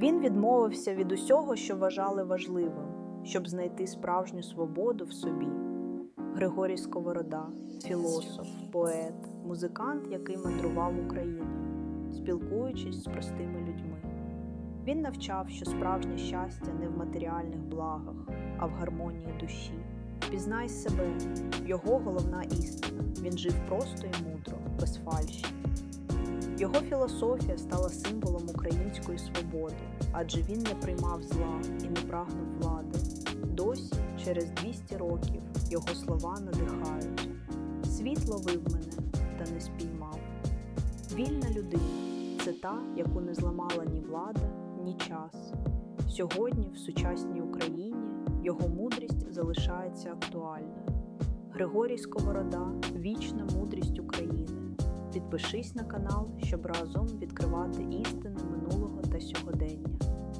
Він відмовився від усього, що вважали важливим, щоб знайти справжню свободу в собі. Григорій Сковорода, філософ, поет, музикант, який мандрував Україною, спілкуючись з простими людьми. Він навчав, що справжнє щастя не в матеріальних благах, а в гармонії душі. Пізнай себе, його головна істина. Він жив просто і мудро, без фальші. Його філософія стала символом свободи, адже він не приймав зла і не прагнув влади. Досі, через 200 років, його слова надихають. Світ ловив мене та не спіймав. Вільна людина це та, яку не зламала ні влада, ні час. Сьогодні, в сучасній Україні, його мудрість залишається актуальною. Григорій Сковорода вічна мудрість України. Підпишись на канал, щоб разом відкривати істини минулого.